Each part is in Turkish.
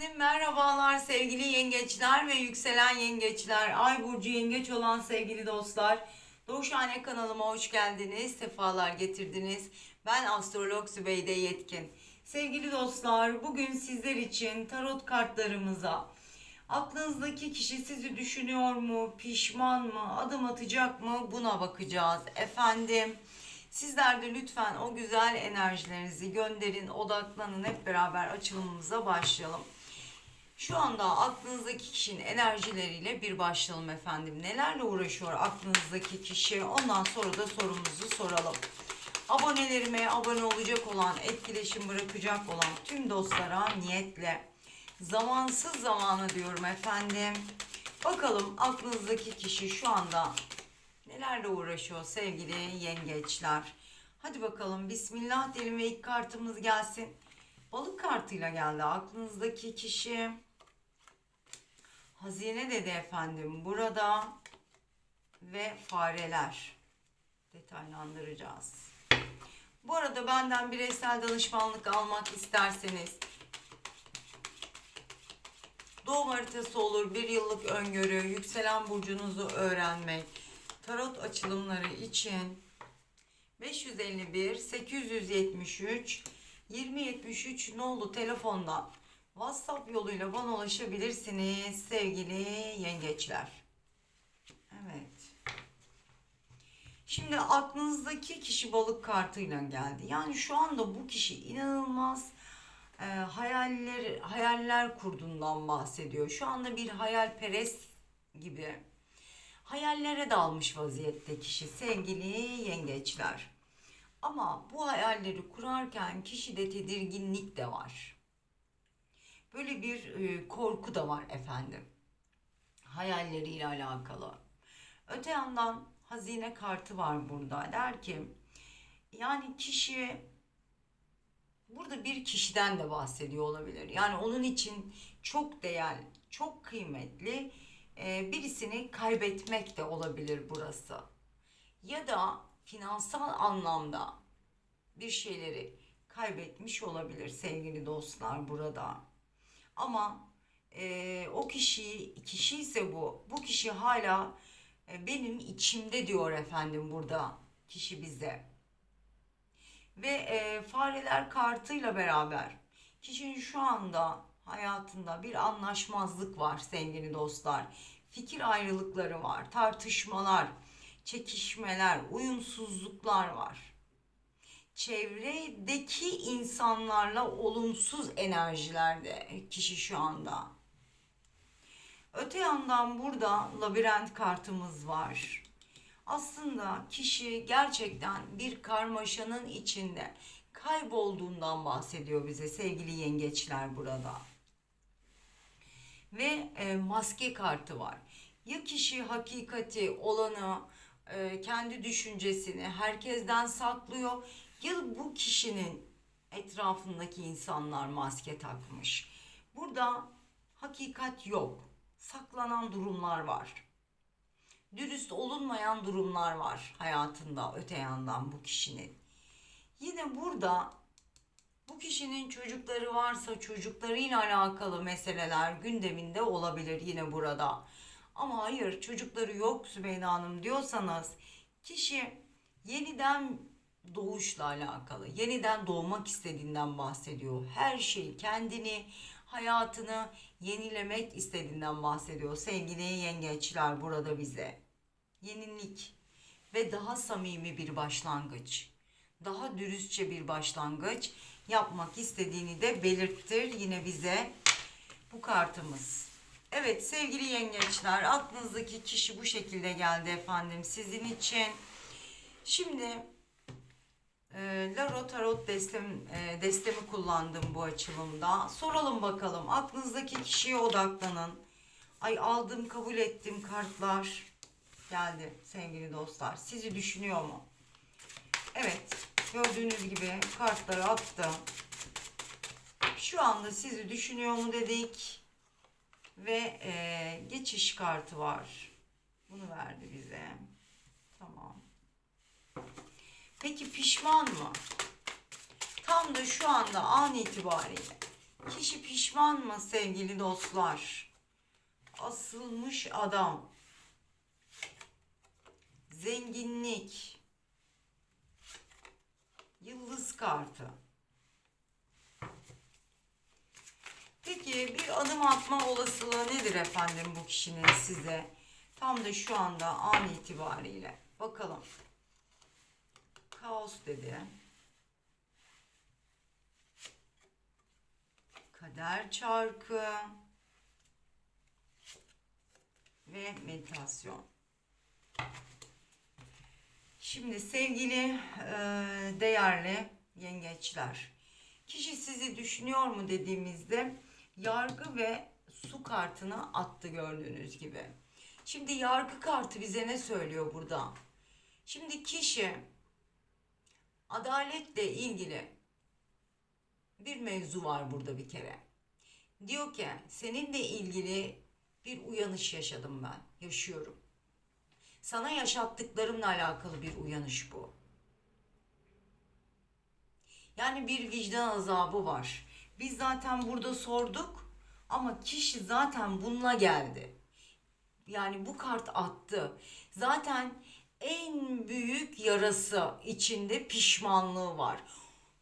Efendim merhabalar sevgili yengeçler ve yükselen yengeçler. Ay burcu yengeç olan sevgili dostlar. Doğuşhane kanalıma hoş geldiniz. Sefalar getirdiniz. Ben astrolog Zübeyde Yetkin. Sevgili dostlar bugün sizler için tarot kartlarımıza aklınızdaki kişi sizi düşünüyor mu, pişman mı, adım atacak mı buna bakacağız. Efendim Sizler de lütfen o güzel enerjilerinizi gönderin, odaklanın. Hep beraber açılımımıza başlayalım. Şu anda aklınızdaki kişinin enerjileriyle bir başlayalım efendim. Nelerle uğraşıyor aklınızdaki kişi? Ondan sonra da sorumuzu soralım. Abonelerime abone olacak olan, etkileşim bırakacak olan tüm dostlara niyetle zamansız zamanı diyorum efendim. Bakalım aklınızdaki kişi şu anda nelerle uğraşıyor sevgili yengeçler. Hadi bakalım bismillah diyelim ve ilk kartımız gelsin. Balık kartıyla geldi aklınızdaki kişi. Hazine dedi efendim burada ve fareler detaylandıracağız. Bu arada benden bireysel danışmanlık almak isterseniz doğum haritası olur, bir yıllık öngörü, yükselen burcunuzu öğrenmek, tarot açılımları için 551 873 2073 nolu telefondan WhatsApp yoluyla bana ulaşabilirsiniz sevgili yengeçler. Evet. Şimdi aklınızdaki kişi balık kartıyla geldi. Yani şu anda bu kişi inanılmaz e, hayaller hayaller kurduğundan bahsediyor. Şu anda bir hayalperest gibi hayallere dalmış vaziyette kişi sevgili yengeçler. Ama bu hayalleri kurarken kişide tedirginlik de var. Böyle bir e, korku da var efendim. Hayalleriyle alakalı. Öte yandan hazine kartı var burada. Der ki yani kişi burada bir kişiden de bahsediyor olabilir. Yani onun için çok değer, çok kıymetli e, birisini kaybetmek de olabilir burası. Ya da finansal anlamda bir şeyleri kaybetmiş olabilir sevgili dostlar burada. Ama e, o kişi kişi ise bu. Bu kişi hala e, benim içimde diyor efendim burada kişi bize. Ve e, fareler kartıyla beraber kişinin şu anda hayatında bir anlaşmazlık var sevgili dostlar. Fikir ayrılıkları var, tartışmalar, çekişmeler, uyumsuzluklar var. Çevredeki insanlarla olumsuz enerjilerde kişi şu anda. Öte yandan burada labirent kartımız var. Aslında kişi gerçekten bir karmaşanın içinde kaybolduğundan bahsediyor bize sevgili yengeçler burada. Ve e, maske kartı var. Ya kişi hakikati, olanı, e, kendi düşüncesini herkesten saklıyor ya da bu kişinin etrafındaki insanlar maske takmış. Burada hakikat yok. Saklanan durumlar var. Dürüst olunmayan durumlar var hayatında öte yandan bu kişinin. Yine burada bu kişinin çocukları varsa çocuklarıyla alakalı meseleler gündeminde olabilir yine burada. Ama hayır çocukları yok Sübeyde Hanım diyorsanız kişi yeniden doğuşla alakalı, yeniden doğmak istediğinden bahsediyor. Her şey kendini, hayatını yenilemek istediğinden bahsediyor. Sevgili yengeçler burada bize. Yenilik ve daha samimi bir başlangıç. Daha dürüstçe bir başlangıç yapmak istediğini de belirtir yine bize bu kartımız. Evet sevgili yengeçler aklınızdaki kişi bu şekilde geldi efendim sizin için. Şimdi e, Laro Tarot destem, e, destemi kullandım bu açılımda. Soralım bakalım aklınızdaki kişiye odaklanın. Ay aldım kabul ettim kartlar geldi sevgili dostlar. Sizi düşünüyor mu? Evet gördüğünüz gibi kartları attım. Şu anda sizi düşünüyor mu dedik. Ve e, geçiş kartı var. Bunu verdi bize. Peki pişman mı? Tam da şu anda an itibariyle Kişi pişman mı sevgili dostlar? Asılmış adam. Zenginlik. Yıldız kartı. Peki bir adım atma olasılığı nedir efendim bu kişinin size? Tam da şu anda an itibariyle. Bakalım. Kaos dedi. Kader çarkı ve meditasyon. Şimdi sevgili e, değerli yengeçler, kişi sizi düşünüyor mu dediğimizde yargı ve su kartını attı gördüğünüz gibi. Şimdi yargı kartı bize ne söylüyor burada? Şimdi kişi adaletle ilgili bir mevzu var burada bir kere. Diyor ki seninle ilgili bir uyanış yaşadım ben. Yaşıyorum. Sana yaşattıklarımla alakalı bir uyanış bu. Yani bir vicdan azabı var. Biz zaten burada sorduk ama kişi zaten bununla geldi. Yani bu kart attı. Zaten en büyük yarası içinde pişmanlığı var.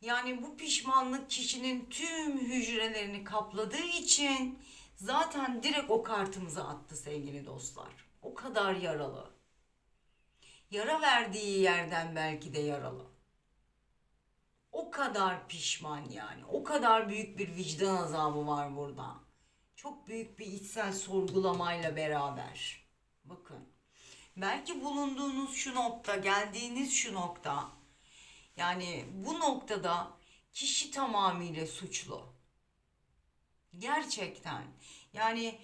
Yani bu pişmanlık kişinin tüm hücrelerini kapladığı için zaten direkt o kartımızı attı sevgili dostlar. O kadar yaralı. Yara verdiği yerden belki de yaralı. O kadar pişman yani. O kadar büyük bir vicdan azabı var burada. Çok büyük bir içsel sorgulamayla beraber. Bakın. Belki bulunduğunuz şu nokta, geldiğiniz şu nokta. Yani bu noktada kişi tamamıyla suçlu. Gerçekten. Yani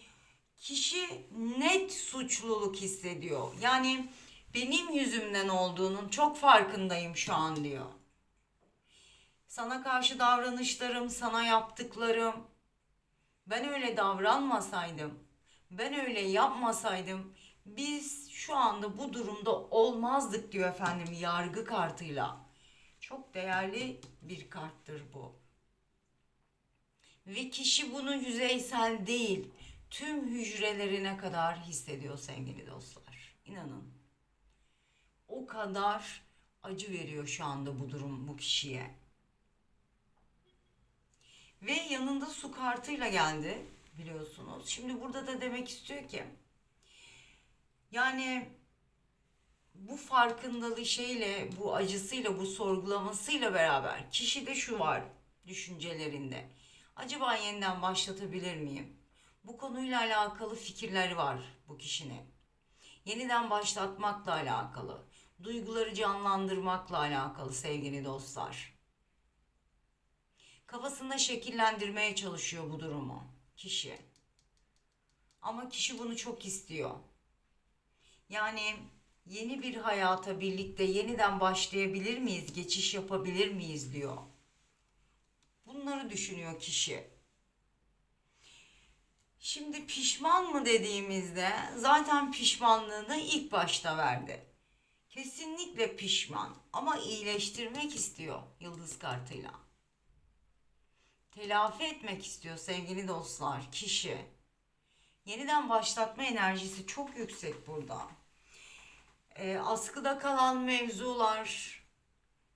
kişi net suçluluk hissediyor. Yani benim yüzümden olduğunun çok farkındayım şu an diyor. Sana karşı davranışlarım, sana yaptıklarım. Ben öyle davranmasaydım, ben öyle yapmasaydım biz şu anda bu durumda olmazdık diyor efendim yargı kartıyla. Çok değerli bir karttır bu. Ve kişi bunu yüzeysel değil, tüm hücrelerine kadar hissediyor sevgili dostlar. İnanın. O kadar acı veriyor şu anda bu durum bu kişiye. Ve yanında su kartıyla geldi biliyorsunuz. Şimdi burada da demek istiyor ki yani bu farkındalığı şeyle, bu acısıyla, bu sorgulamasıyla beraber kişide şu var düşüncelerinde. Acaba yeniden başlatabilir miyim? Bu konuyla alakalı fikirleri var bu kişinin. Yeniden başlatmakla alakalı, duyguları canlandırmakla alakalı sevgili dostlar. Kafasında şekillendirmeye çalışıyor bu durumu kişi. Ama kişi bunu çok istiyor. Yani yeni bir hayata birlikte yeniden başlayabilir miyiz, geçiş yapabilir miyiz diyor. Bunları düşünüyor kişi. Şimdi pişman mı dediğimizde zaten pişmanlığını ilk başta verdi. Kesinlikle pişman ama iyileştirmek istiyor yıldız kartıyla. Telafi etmek istiyor sevgili dostlar kişi. Yeniden başlatma enerjisi çok yüksek burada. E, askıda kalan mevzular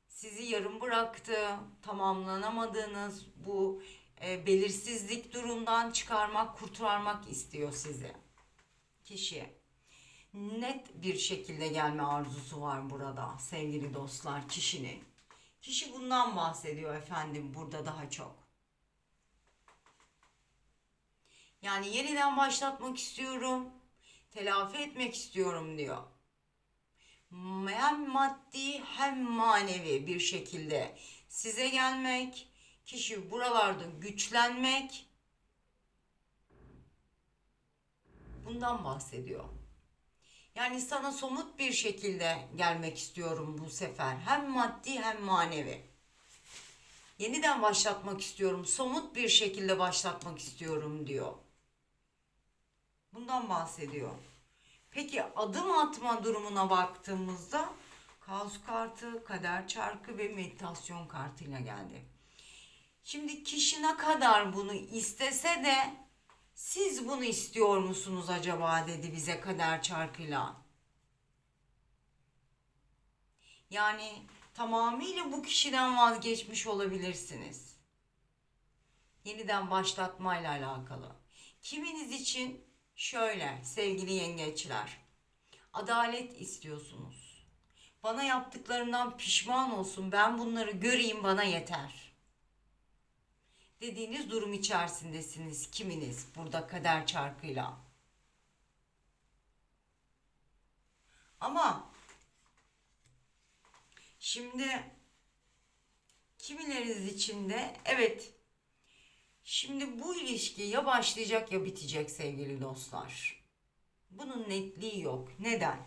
sizi yarım bıraktı, tamamlanamadığınız bu e, belirsizlik durumdan çıkarmak, kurtarmak istiyor sizi. Kişi. Net bir şekilde gelme arzusu var burada sevgili dostlar kişinin. Kişi bundan bahsediyor efendim burada daha çok. Yani yeniden başlatmak istiyorum, telafi etmek istiyorum diyor. Hem maddi hem manevi bir şekilde size gelmek, kişi buralarda güçlenmek bundan bahsediyor. Yani sana somut bir şekilde gelmek istiyorum bu sefer. Hem maddi hem manevi. Yeniden başlatmak istiyorum. Somut bir şekilde başlatmak istiyorum diyor. Bundan bahsediyor. Peki adım atma durumuna baktığımızda kaos kartı, kader çarkı ve meditasyon kartıyla geldi. Şimdi kişi ne kadar bunu istese de siz bunu istiyor musunuz acaba dedi bize kader çarkıyla. Yani tamamıyla bu kişiden vazgeçmiş olabilirsiniz. Yeniden başlatmayla alakalı. Kiminiz için şöyle sevgili yengeçler. Adalet istiyorsunuz. Bana yaptıklarından pişman olsun. Ben bunları göreyim bana yeter. Dediğiniz durum içerisindesiniz kiminiz burada kader çarkıyla. Ama Şimdi kimileriniz için de evet şimdi bu ilişki ya başlayacak ya bitecek sevgili dostlar. Bunun netliği yok. Neden?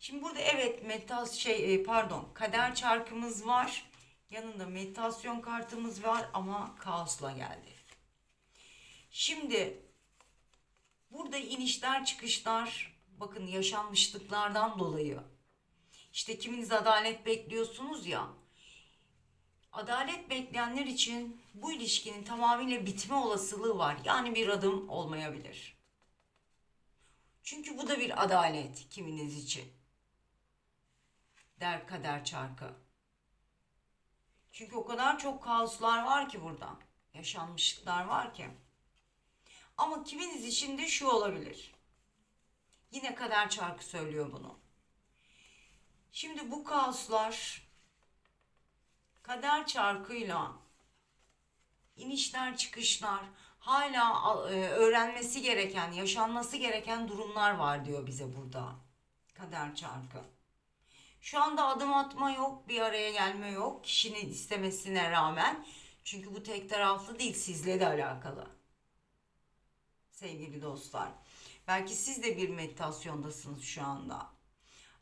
Şimdi burada evet metas şey e, pardon kader çarkımız var. Yanında meditasyon kartımız var ama kaosla geldi. Şimdi burada inişler çıkışlar bakın yaşanmışlıklardan dolayı işte kiminiz adalet bekliyorsunuz ya. Adalet bekleyenler için bu ilişkinin tamamıyla bitme olasılığı var. Yani bir adım olmayabilir. Çünkü bu da bir adalet kiminiz için. Der kader çarkı. Çünkü o kadar çok kaoslar var ki burada. Yaşanmışlıklar var ki. Ama kiminiz için de şu olabilir. Yine kader çarkı söylüyor bunu. Şimdi bu kaoslar kader çarkıyla inişler çıkışlar hala e, öğrenmesi gereken, yaşanması gereken durumlar var diyor bize burada. Kader çarkı. Şu anda adım atma yok, bir araya gelme yok kişinin istemesine rağmen. Çünkü bu tek taraflı değil, sizle de alakalı. Sevgili dostlar. Belki siz de bir meditasyondasınız şu anda.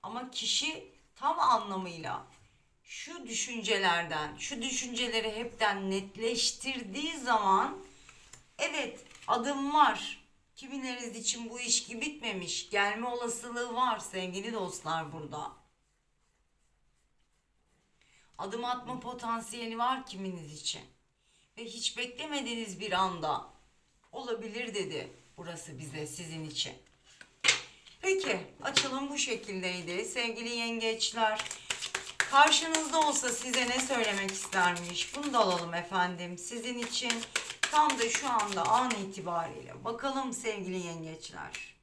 Ama kişi tam anlamıyla şu düşüncelerden, şu düşünceleri hepten netleştirdiği zaman evet adım var. Kimileriniz için bu ilişki bitmemiş. Gelme olasılığı var sevgili dostlar burada. Adım atma potansiyeli var kiminiz için. Ve hiç beklemediğiniz bir anda olabilir dedi burası bize sizin için. Peki açılım bu şekildeydi. Sevgili yengeçler karşınızda olsa size ne söylemek istermiş? Bunu da alalım efendim. Sizin için tam da şu anda an itibariyle. Bakalım sevgili yengeçler.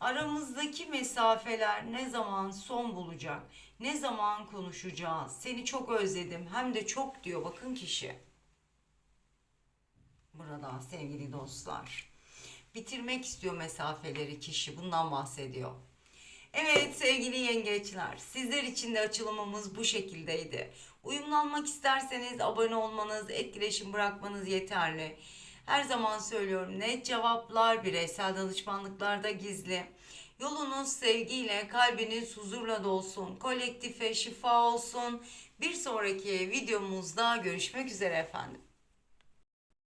Aramızdaki mesafeler ne zaman son bulacak? Ne zaman konuşacağız? Seni çok özledim. Hem de çok diyor bakın kişi burada sevgili dostlar. Bitirmek istiyor mesafeleri kişi. Bundan bahsediyor. Evet sevgili yengeçler, sizler için de açılımımız bu şekildeydi. Uyumlanmak isterseniz abone olmanız, etkileşim bırakmanız yeterli. Her zaman söylüyorum net cevaplar bireysel danışmanlıklarda gizli. Yolunuz sevgiyle, kalbiniz huzurla dolsun. Kolektife şifa olsun. Bir sonraki videomuzda görüşmek üzere efendim.